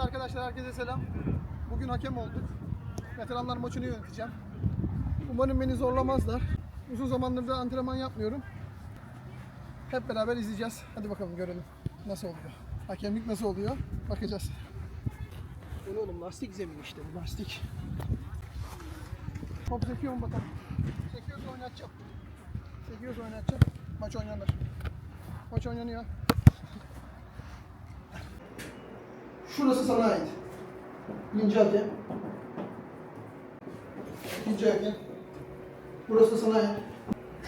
arkadaşlar herkese selam. Bugün hakem olduk. Veteranlar maçını yöneteceğim. Umarım beni zorlamazlar. Uzun zamandır da antrenman yapmıyorum. Hep beraber izleyeceğiz. Hadi bakalım görelim nasıl oluyor. Hakemlik nasıl oluyor? Bakacağız. Öyle oğlum lastik zemin işte bu lastik. Top sekiyor mu bakalım. Sekiyorsa oynatacağım. Sekiyorsa oynatacağım. Maç oynanır. Maç oynanıyor. Şurası sana ait. Birinci hakem. İkinci hakem. Burası sana ait.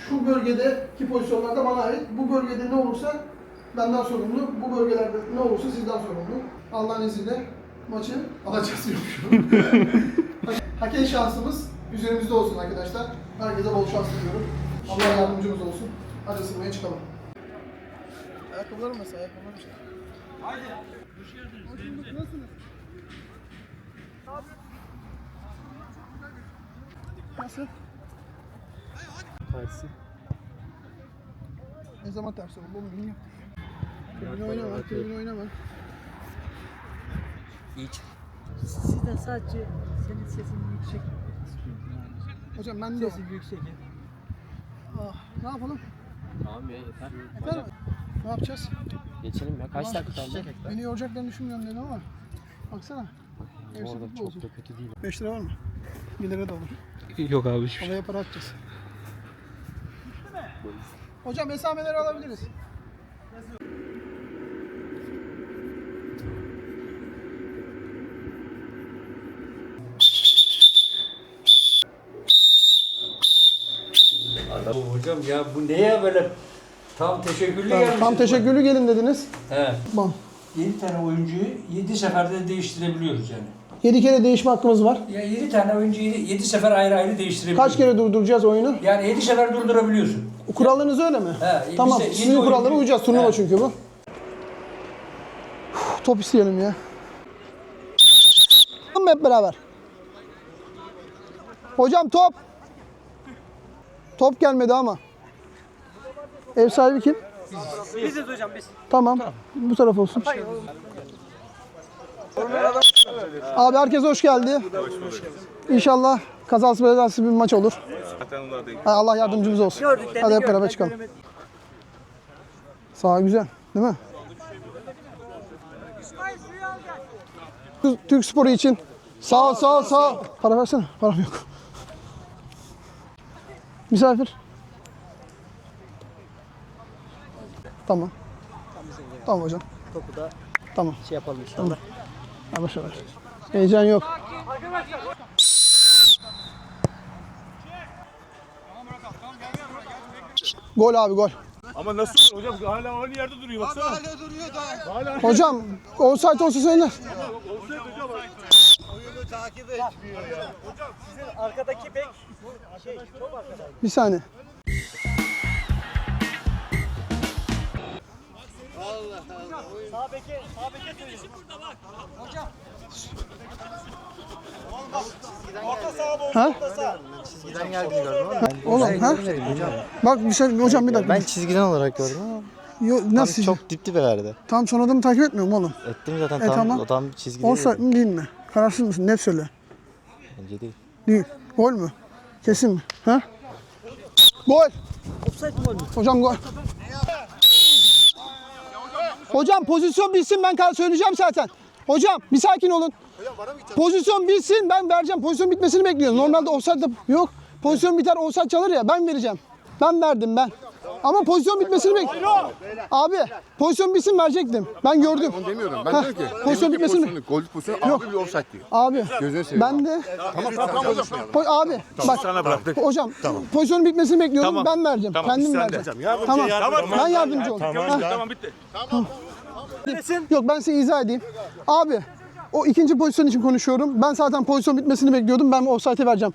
Şu bölgedeki pozisyonlarda bana ait. Bu bölgede ne olursa benden sorumlu. Bu bölgelerde ne olursa sizden sorumlu. Allah'ın izniyle maçı alacağız diyormuşum. Hakem şansımız üzerimizde olsun arkadaşlar. Herkese bol şans diliyorum. Allah yardımcımız olsun. Hadi ısınmaya çıkalım. Ayakkabılarım mesela, ayakkabılarım işte. Hoş bulduk, nasılsınız? Nasıl? Tersi. Ne zaman ters oldu oğlum bilmiyorum. Tribüne oynama, tribüne oynama. İç. Sizden sadece senin sesin yüksek. Hocam ben de. Sesin yüksek. Ah, ne yapalım? Tamam ya yeter. Mi? Ne yapacağız? Geçelim ya. Kaç dakika kaldı? Beni yoracaklarını düşünmüyorum dedim ama. Baksana. Hepsi Orada çok da kötü değil. 5 lira var mı? 1 lira da olur. Yok abi hiçbir Havaya para atacağız. Hocam esameleri alabiliriz. Adam, hocam ya bu neye böyle tam teşekkürlü gelmişiz. tam teşekkürlü gelin dediniz. He. Bam. 7 tane oyuncuyu 7 seferde değiştirebiliyoruz yani. 7 kere değişme hakkımız var. Ya 7 tane oyuncuyu 7 sefer ayrı ayrı değiştirebiliyoruz. Kaç kere durduracağız oyunu? Yani 7 sefer durdurabiliyorsun. Kurallarınız öyle mi? He, Tamam, biz de sizin yedi kurallara oyuncu- uyacağız. Turnuva He. çünkü bu. Uf, Top isteyelim ya. Tamam mı hep beraber? Hocam top. Top gelmedi ama. Ev sahibi kim? Biziz hocam biz. Tamam. Bu taraf olsun. Abi herkes hoş geldi. İnşallah kazasız belasız bir maç olur. Ha, Allah yardımcımız olsun. Hadi hep beraber çıkalım. Sağ güzel, değil mi? Türk sporu için. Sağ ol, sağ ol, sağ ol. Para versene. Param yok. Misafir. Tamam. Tamam hocam. Topu da Tamam. şey yapalım inşallah. Yavaş yavaş. Heyecan yok. Gol abi gol. Ama nasıl hocam hala aynı yerde duruyor baksana. Hala duruyor da. Hocam offside olsa söyler. Arkadaki bek şey çok arkada. Bir saniye. Sağ beke, sağ beke söyleyin. Ha? Çizgiden geldiğini gördüm ama Oğlum ha? Bak bir şey hocam bir dakika. ben çizgiden olarak gördüm ama Yo, nasıl? çok dip dibe verdi. Tam son adamı takip etmiyorum oğlum. Ettim zaten E, tam, tamam. tam çizgide değildi. mi değil mi? Kararsız mısın? Net söyle. Bence değil. Değil. Gol mü? Kesin mi? Ha? Gol. Offside mi gol mü? Hocam gol. Hocam pozisyon bitsin ben söyleyeceğim zaten. Hocam bir sakin olun. Pozisyon bitsin ben vereceğim. Pozisyon bitmesini bekliyorum. Normalde offside de yok. Pozisyon biter offside çalır ya ben vereceğim. Ben verdim ben. Ama pozisyon bitmesini bekliyorum. Abi pozisyon bitsin verecektim. Ben gördüm. Onu demiyorum. Ben diyorum ki pozisyon bitmesini pozisyonu, gol pozisyonu Yok. abi bir offside diyor. Abi Gözünü seveyim. ben de Tamam tamam tamam hocam. Po- abi bak Sana bıraktık. hocam pozisyonun bitmesini bekliyorum Tamam. ben vereceğim. Tamam, Kendim biz sende. vereceğim. Tamam. Ben yardımcı olayım. Tamam, Ha. tamam bitti. Yok ben size izah edeyim. Abi o ikinci pozisyon için konuşuyorum. Ben zaten pozisyon bitmesini bekliyordum. Ben offside'e vereceğim.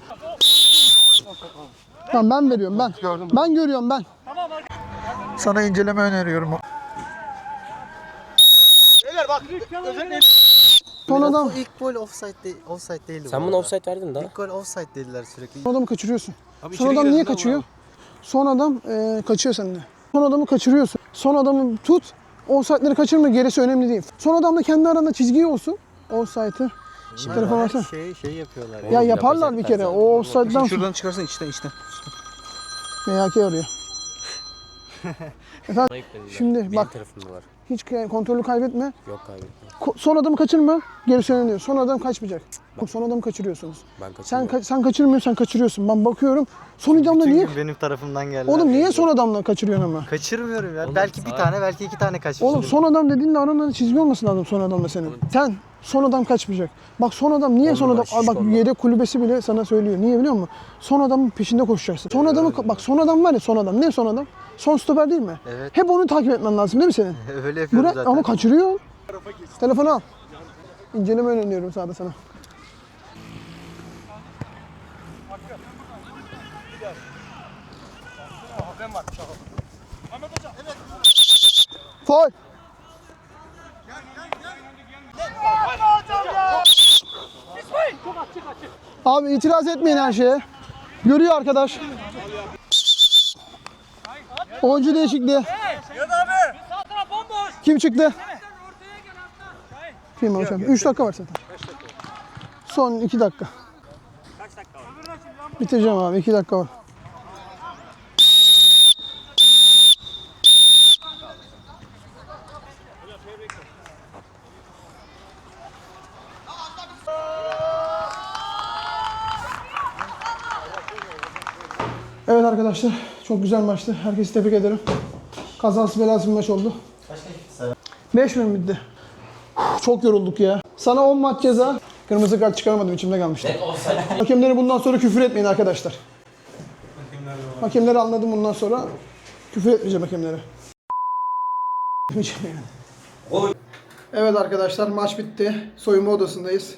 Tamam ben veriyorum ben. Ben görüyorum ben. Sana inceleme öneriyorum. Son adam, O ilk gol offside, değil, offside değildi. Sen bu bunu arada. offside verdin daha. İlk gol offside dediler sürekli. son adamı kaçırıyorsun. Son adam niye kaçıyor? Son adam e, kaçıyor sende. Son adamı kaçırıyorsun. Son adamı tut. Offside'leri kaçırma gerisi önemli değil. Son adam da kendi aranda çizgi olsun. Offside'ı. Telefon her versene. Şey, şey yapıyorlar. Ya yaparlar bir kere. O offside'dan Şuradan çıkarsan içten içten. MHK arıyor. Efendim şimdi bak hiç kontrolü kaybetme. Yok kaybettim. Ko- son adamı kaçırma. Geri diyor. Son adam kaçmayacak. Son adamı kaçırıyorsunuz. Ben Sen ka- sen kaçırmıyorsan kaçırıyorsun. Ben bakıyorum. Son adamla Bütün niye? benim tarafımdan geldi. Oğlum niye son adamla kaçırıyorsun ama? Kaçırmıyorum ya. Oğlum, belki bir saat- tane, belki iki tane kaçırdım. Oğlum son adam dediğinle aranda çizgi olmasın lazım son adamla senin. Sen son adam kaçmayacak. Bak son adam niye son adam? Aa, bak yedek kulübesi bile sana söylüyor. Niye biliyor musun? Son adamın peşinde koşacaksın. Son adamı bak son adam var ya son adam. Ne son adam? Son stoper değil mi? Evet. Hep onu takip etmen lazım değil mi senin? Öyle yapıyorum Bırak zaten. ama kaçırıyor. Telefonu al. İnceleme öneriyorum sağda sana. Faul. Abi itiraz etmeyin her şeye. Görüyor arkadaş. Oyuncu değişikliği. Kim çıktı? Kim hocam? 3 dakika var zaten. Son 2 dakika. Bitireceğim abi 2 dakika var. Evet arkadaşlar çok güzel maçtı. Herkesi tebrik ederim. Kazası belası bir maç oldu. 5 mi bitti? Çok yorulduk ya. Sana 10 maç ceza. Kırmızı kart çıkaramadım içimde kalmıştı. Hakemlere bundan sonra küfür etmeyin arkadaşlar. Hakemleri anladım bundan sonra. Küfür etmeyeceğim hakemlere. Etmeyeceğim yani. Evet arkadaşlar maç bitti. Soyunma odasındayız.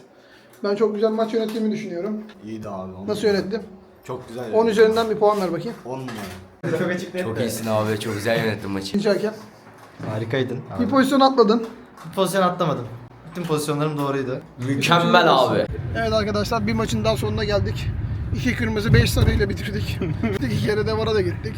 Ben çok güzel maç yönettiğimi düşünüyorum. İyiydi abi. Nasıl yönettim? Çok güzel. 10 üzerinden bir puan ver bakayım. 10 numara. Çok iyisin abi. Çok güzel yönettin maçı. İkinci hakem. Harikaydın. Bir pozisyon atladın. Bir pozisyon atlamadım. Bütün pozisyonlarım doğruydu. Mükemmel abi. Evet arkadaşlar bir maçın daha sonuna geldik. İki kırmızı, beş sarı ile bitirdik. İki kere de vara da gittik.